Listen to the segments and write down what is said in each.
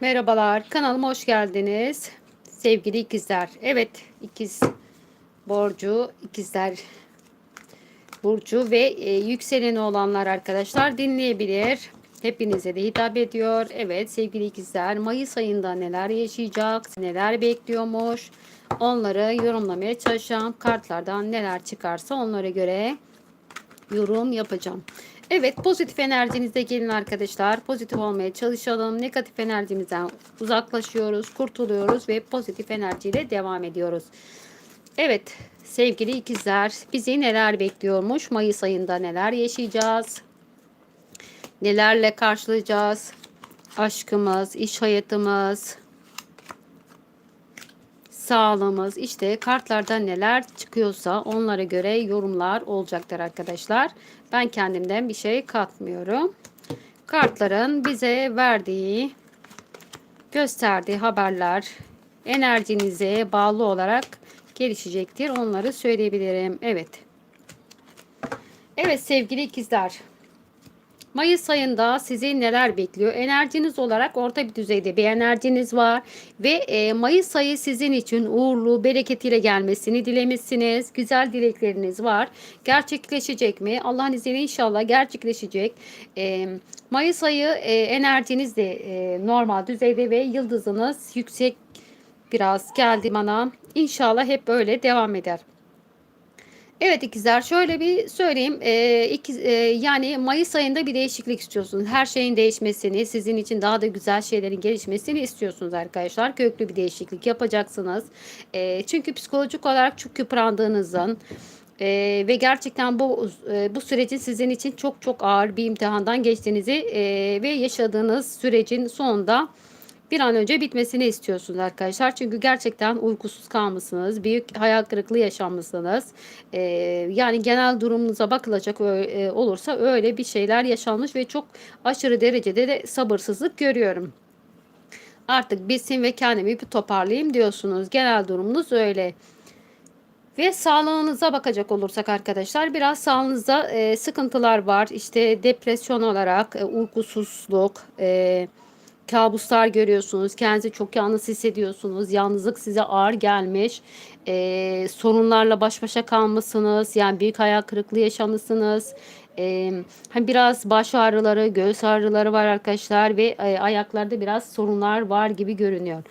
Merhabalar, kanalıma hoş geldiniz. Sevgili ikizler. Evet, ikiz borcu, ikizler burcu ve e, yükseleni olanlar arkadaşlar dinleyebilir. Hepinize de hitap ediyor. Evet sevgili ikizler Mayıs ayında neler yaşayacak, neler bekliyormuş onları yorumlamaya çalışacağım. Kartlardan neler çıkarsa onlara göre yorum yapacağım. Evet pozitif enerjinizde gelin arkadaşlar. Pozitif olmaya çalışalım. Negatif enerjimizden uzaklaşıyoruz, kurtuluyoruz ve pozitif enerjiyle devam ediyoruz. Evet sevgili ikizler bizi neler bekliyormuş? Mayıs ayında neler yaşayacağız? Nelerle karşılayacağız? Aşkımız, iş hayatımız, sağlığımız işte kartlarda neler çıkıyorsa onlara göre yorumlar olacaktır arkadaşlar. Ben kendimden bir şey katmıyorum. Kartların bize verdiği, gösterdiği haberler enerjinize bağlı olarak gelişecektir. Onları söyleyebilirim. Evet. Evet sevgili ikizler. Mayıs ayında sizi neler bekliyor? Enerjiniz olarak orta bir düzeyde bir enerjiniz var ve e, Mayıs ayı sizin için uğurlu, bereketiyle gelmesini dilemişsiniz. Güzel dilekleriniz var. Gerçekleşecek mi? Allah'ın izniyle inşallah gerçekleşecek. E, Mayıs ayı e, enerjiniz de e, normal düzeyde ve yıldızınız yüksek biraz geldi bana. İnşallah hep böyle devam eder. Evet ikizler şöyle bir söyleyeyim. Ee, ikiz, e, yani Mayıs ayında bir değişiklik istiyorsunuz. Her şeyin değişmesini, sizin için daha da güzel şeylerin gelişmesini istiyorsunuz arkadaşlar. Köklü bir değişiklik yapacaksınız. E, çünkü psikolojik olarak çok yıprandığınızın e, ve gerçekten bu e, bu sürecin sizin için çok çok ağır bir imtihandan geçtiğinizi e, ve yaşadığınız sürecin sonunda bir an önce bitmesini istiyorsunuz arkadaşlar. Çünkü gerçekten uykusuz kalmışsınız. Büyük hayal kırıklığı yaşanmışsınız. Ee, yani genel durumunuza bakılacak öyle, olursa öyle bir şeyler yaşanmış ve çok aşırı derecede de sabırsızlık görüyorum. Artık bitsin ve kendimi bir toparlayayım diyorsunuz. Genel durumunuz öyle. Ve sağlığınıza bakacak olursak arkadaşlar biraz sağlığınızda e, sıkıntılar var. İşte depresyon olarak e, uykusuzluk, e, kabuslar görüyorsunuz. Kendinizi çok yalnız hissediyorsunuz. Yalnızlık size ağır gelmiş. Ee, sorunlarla baş başa kalmışsınız. Yani büyük hayal kırıklığı yaşamışsınız. Ee, hani biraz baş ağrıları, göğüs ağrıları var arkadaşlar ve e, ayaklarda biraz sorunlar var gibi görünüyor.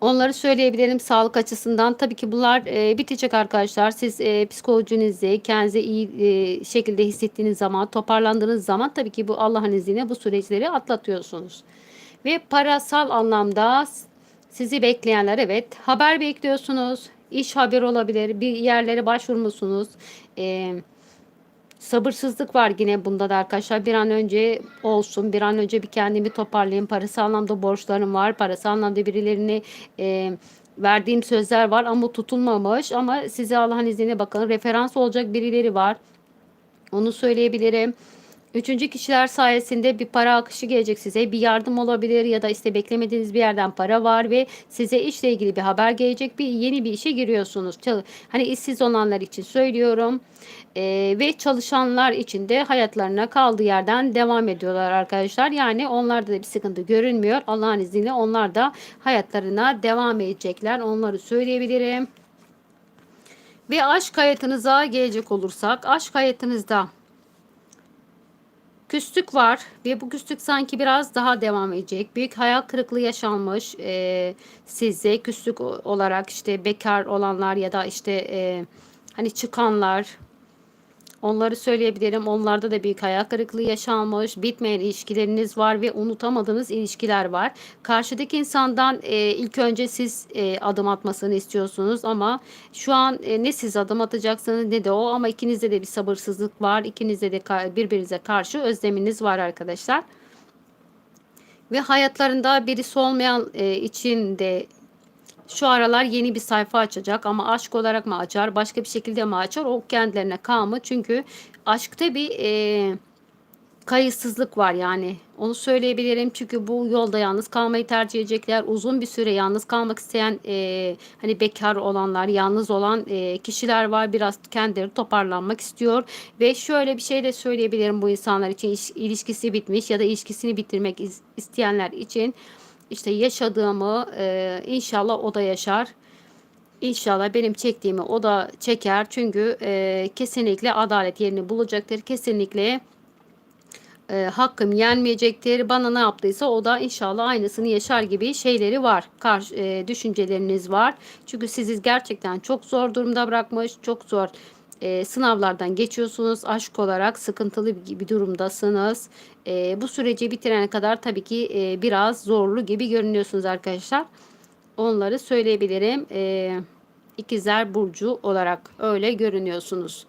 Onları söyleyebilirim sağlık açısından. Tabii ki bunlar e, bitecek arkadaşlar. Siz e, psikolojinizi kendinize iyi e, şekilde hissettiğiniz zaman, toparlandığınız zaman tabii ki bu Allah'ın izniyle bu süreçleri atlatıyorsunuz. Ve parasal anlamda sizi bekleyenler evet haber bekliyorsunuz. İş haber olabilir. Bir yerlere başvurmuşsunuz. Eee Sabırsızlık var yine bunda da arkadaşlar. Bir an önce olsun. Bir an önce bir kendimi toparlayayım. Parası anlamda borçlarım var. Parası anlamda birilerini e, verdiğim sözler var ama tutulmamış. Ama size Allah'ın izniyle bakın. Referans olacak birileri var. Onu söyleyebilirim. Üçüncü kişiler sayesinde bir para akışı gelecek size. Bir yardım olabilir ya da işte beklemediğiniz bir yerden para var ve size işle ilgili bir haber gelecek. Bir yeni bir işe giriyorsunuz. Hani işsiz olanlar için söylüyorum. Ee, ve çalışanlar için de hayatlarına kaldığı yerden devam ediyorlar arkadaşlar. Yani onlarda da bir sıkıntı görünmüyor. Allah'ın izniyle onlar da hayatlarına devam edecekler. Onları söyleyebilirim. Ve aşk hayatınıza gelecek olursak aşk hayatınızda Küslük var ve bu küslük sanki biraz daha devam edecek. Büyük hayal kırıklığı yaşanmış e, size küslük olarak işte bekar olanlar ya da işte e, hani çıkanlar Onları söyleyebilirim. Onlarda da büyük hayal kırıklığı yaşanmış. Bitmeyen ilişkileriniz var ve unutamadığınız ilişkiler var. Karşıdaki insandan e, ilk önce siz e, adım atmasını istiyorsunuz ama şu an e, ne siz adım atacaksınız ne de o ama ikinizde de bir sabırsızlık var. İkinizde de birbirinize karşı özleminiz var arkadaşlar. Ve hayatlarında birisi olmayan e, için de şu aralar yeni bir sayfa açacak ama aşk olarak mı açar başka bir şekilde mi açar o kendilerine kalma çünkü aşkta bir e, kayıtsızlık var yani. Onu söyleyebilirim çünkü bu yolda yalnız kalmayı tercih edecekler. Uzun bir süre yalnız kalmak isteyen e, hani bekar olanlar, yalnız olan e, kişiler var. Biraz kendileri toparlanmak istiyor ve şöyle bir şey de söyleyebilirim bu insanlar için İş- ilişkisi bitmiş ya da ilişkisini bitirmek is- isteyenler için işte yaşadığımı e, inşallah o da yaşar. İnşallah benim çektiğimi o da çeker. Çünkü e, kesinlikle adalet yerini bulacaktır. Kesinlikle e, hakkım yenmeyecektir. Bana ne yaptıysa o da inşallah aynısını yaşar gibi şeyleri var. Karşı, e, düşünceleriniz var. Çünkü sizi gerçekten çok zor durumda bırakmış. Çok zor e, sınavlardan geçiyorsunuz. Aşk olarak sıkıntılı bir, durumdasınız. E, bu süreci bitirene kadar tabii ki e, biraz zorlu gibi görünüyorsunuz arkadaşlar. Onları söyleyebilirim. E, İkizler Burcu olarak öyle görünüyorsunuz.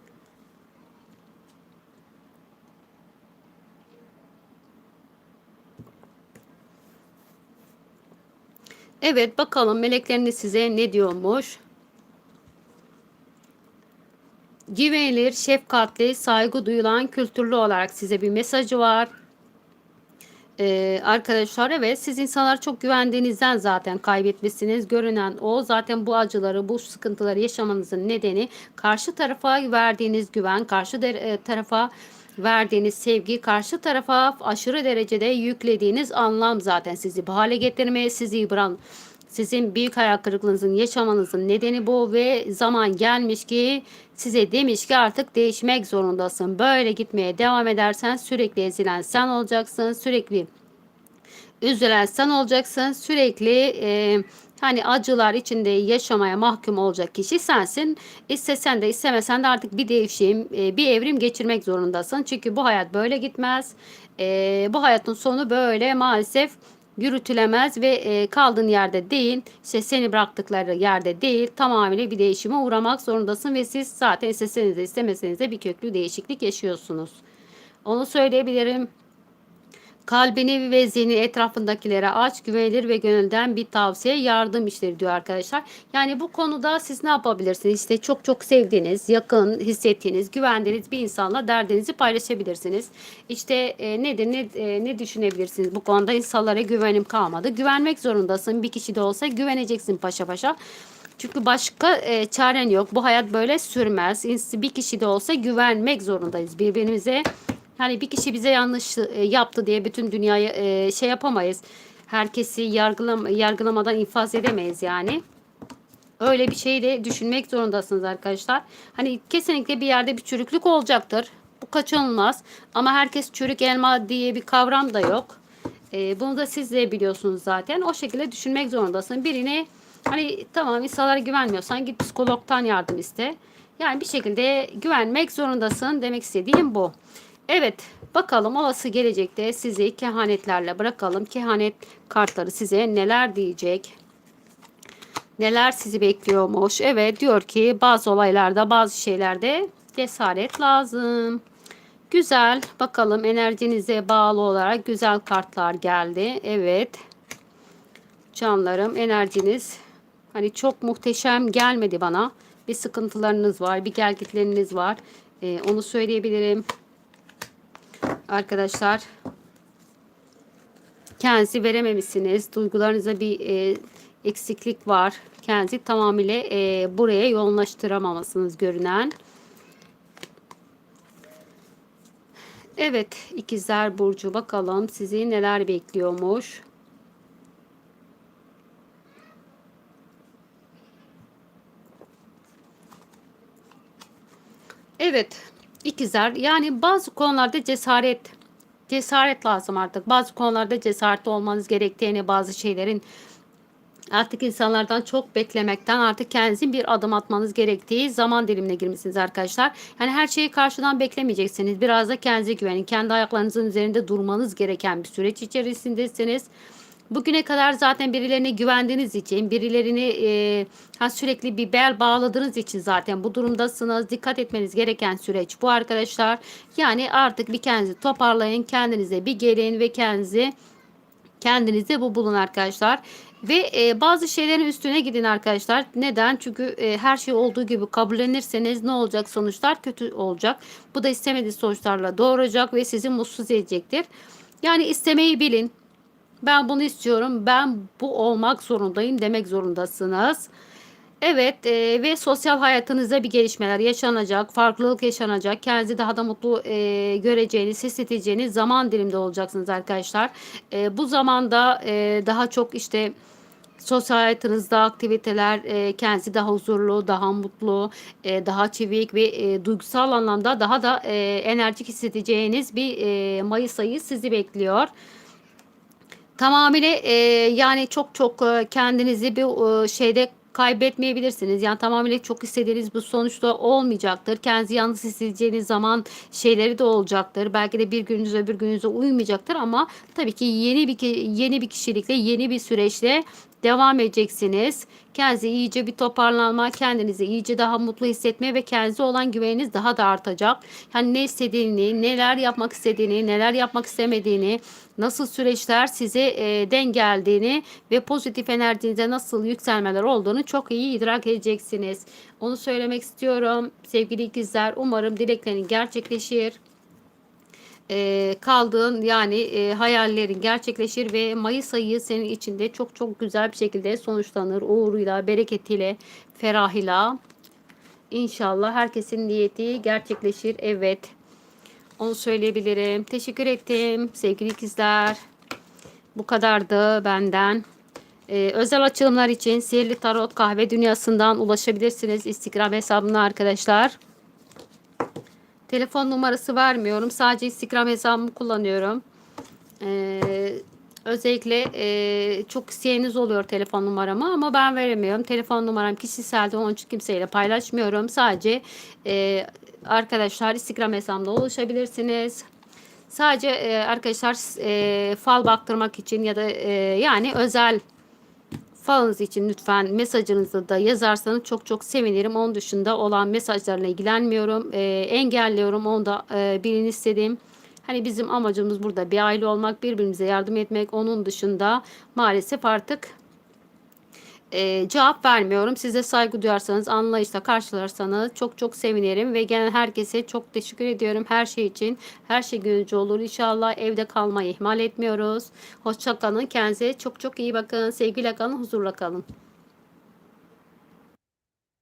Evet bakalım melekleriniz size ne diyormuş? Güvenilir, şefkatli, saygı duyulan, kültürlü olarak size bir mesajı var. Ee, arkadaşlar evet siz insanlar çok güvendiğinizden zaten kaybetmişsiniz. Görünen o zaten bu acıları, bu sıkıntıları yaşamanızın nedeni karşı tarafa verdiğiniz güven, karşı de, e, tarafa verdiğiniz sevgi, karşı tarafa aşırı derecede yüklediğiniz anlam zaten sizi bu hale getirmeye, sizi yıpran, sizin büyük hayal kırıklığınızın yaşamanızın nedeni bu ve zaman gelmiş ki size demiş ki artık değişmek zorundasın. Böyle gitmeye devam edersen sürekli ezilen sen olacaksın. Sürekli üzülen sen olacaksın. Sürekli e, hani acılar içinde yaşamaya mahkum olacak kişi sensin. İstesen de istemesen de artık bir değişim, e, bir evrim geçirmek zorundasın. Çünkü bu hayat böyle gitmez. E, bu hayatın sonu böyle maalesef yürütülemez ve e, kaldığın yerde değil, işte seni bıraktıkları yerde değil, tamamıyla bir değişime uğramak zorundasın ve siz zaten isteseniz de istemeseniz de bir köklü değişiklik yaşıyorsunuz. Onu söyleyebilirim. Kalbini ve zihni etrafındakilere aç, güvenilir ve gönülden bir tavsiye yardım işleri diyor arkadaşlar. Yani bu konuda siz ne yapabilirsiniz? İşte çok çok sevdiğiniz, yakın hissettiğiniz, güvendiğiniz bir insanla derdinizi paylaşabilirsiniz. İşte e, nedir, ne, e, ne düşünebilirsiniz? Bu konuda insanlara güvenim kalmadı. Güvenmek zorundasın. Bir kişi de olsa güveneceksin paşa paşa. Çünkü başka e, çaren yok. Bu hayat böyle sürmez. Bir kişi de olsa güvenmek zorundayız birbirimize. Hani bir kişi bize yanlış e, yaptı diye bütün dünyayı e, şey yapamayız. Herkesi yargılam yargılamadan infaz edemeyiz yani. Öyle bir şey de düşünmek zorundasınız arkadaşlar. Hani kesinlikle bir yerde bir çürüklük olacaktır. Bu kaçınılmaz. Ama herkes çürük elma diye bir kavram da yok. E, bunu da siz de biliyorsunuz zaten. O şekilde düşünmek zorundasın. Birine hani tamam insanlara güvenmiyorsan git psikologtan yardım iste. Yani bir şekilde güvenmek zorundasın demek istediğim bu. Evet bakalım olası gelecekte sizi kehanetlerle bırakalım. Kehanet kartları size neler diyecek? Neler sizi bekliyormuş? Evet diyor ki bazı olaylarda bazı şeylerde cesaret lazım. Güzel bakalım enerjinize bağlı olarak güzel kartlar geldi. Evet canlarım enerjiniz hani çok muhteşem gelmedi bana. Bir sıkıntılarınız var bir gelgitleriniz var. Ee, onu söyleyebilirim arkadaşlar kendinizi verememişsiniz. Duygularınıza bir e, eksiklik var. Kendinizi tamamıyla e, buraya yoğunlaştıramamasınız görünen. Evet ikizler burcu bakalım sizi neler bekliyormuş. Evet İkizler yani bazı konularda cesaret cesaret lazım artık. Bazı konularda cesaretli olmanız gerektiğini, bazı şeylerin artık insanlardan çok beklemekten artık kendinizin bir adım atmanız gerektiği zaman dilimine girmişsiniz arkadaşlar. Yani her şeyi karşıdan beklemeyeceksiniz. Biraz da kendinize güvenin. Kendi ayaklarınızın üzerinde durmanız gereken bir süreç içerisindesiniz. Bugüne kadar zaten birilerine güvendiğiniz için, birilerini e, ha, sürekli bir bel bağladığınız için zaten bu durumdasınız. Dikkat etmeniz gereken süreç bu arkadaşlar. Yani artık bir kendinizi toparlayın, kendinize bir gelin ve kendinizi kendinize bu bulun arkadaşlar. Ve e, bazı şeylerin üstüne gidin arkadaşlar. Neden? Çünkü e, her şey olduğu gibi kabullenirseniz ne olacak? Sonuçlar kötü olacak. Bu da istemediği sonuçlarla doğuracak ve sizi mutsuz edecektir. Yani istemeyi bilin. Ben bunu istiyorum. Ben bu olmak zorundayım demek zorundasınız. Evet e, ve sosyal hayatınızda bir gelişmeler yaşanacak, farklılık yaşanacak. Kendinizi daha da mutlu e, göreceğiniz, hissedeceğiniz zaman dilimde olacaksınız arkadaşlar. E, bu zamanda e, daha çok işte sosyal hayatınızda aktiviteler e, kendinizi daha huzurlu, daha mutlu, e, daha çevik ve e, duygusal anlamda daha da e, enerjik hissedeceğiniz bir e, Mayıs ayı sizi bekliyor. Tamamıyla e, yani çok çok e, kendinizi bir e, şeyde kaybetmeyebilirsiniz. Yani tamamıyla çok istediğiniz bu sonuçta olmayacaktır. Kendinizi yalnız hissedeceğiniz zaman şeyleri de olacaktır. Belki de bir gününüz öbür gününüze uymayacaktır ama tabii ki yeni bir yeni bir kişilikle, yeni bir süreçle devam edeceksiniz. Kendinizi iyice bir toparlanma, kendinizi iyice daha mutlu hissetme ve kendinize olan güveniniz daha da artacak. Yani ne istediğini, neler yapmak istediğini, neler yapmak istemediğini, nasıl süreçler size e, denk geldiğini ve pozitif enerjinize nasıl yükselmeler olduğunu çok iyi idrak edeceksiniz. Onu söylemek istiyorum. Sevgili ikizler umarım dileklerin gerçekleşir e, kaldığın yani e, hayallerin gerçekleşir ve Mayıs ayı senin içinde çok çok güzel bir şekilde sonuçlanır. Uğuruyla, bereketiyle, ferahıyla. İnşallah herkesin niyeti gerçekleşir. Evet. Onu söyleyebilirim. Teşekkür ettim sevgili ikizler. Bu kadardı benden. Ee, özel açılımlar için Sihirli Tarot Kahve Dünyası'ndan ulaşabilirsiniz. Instagram hesabına arkadaşlar. Telefon numarası vermiyorum. Sadece Instagram hesabımı kullanıyorum. Ee, özellikle e, çok isteyeniniz oluyor telefon numaramı ama ben veremiyorum. Telefon numaram kişiseldi onun için kimseyle paylaşmıyorum. Sadece e, arkadaşlar Instagram hesabımda ulaşabilirsiniz. Sadece e, arkadaşlar e, fal baktırmak için ya da e, yani özel falınız için lütfen mesajınızı da yazarsanız çok çok sevinirim. Onun dışında olan mesajlarla ilgilenmiyorum. E, engelliyorum. Onu da e, bilin istedim. Hani bizim amacımız burada bir aile olmak, birbirimize yardım etmek. Onun dışında maalesef artık e, cevap vermiyorum. Size saygı duyarsanız, anlayışla karşılarsanız çok çok sevinirim. Ve genel herkese çok teşekkür ediyorum her şey için. Her şey gönüllü olur. İnşallah evde kalmayı ihmal etmiyoruz. Hoşça kalın. Kendinize çok çok iyi bakın. Sevgiyle kalın, huzurla kalın.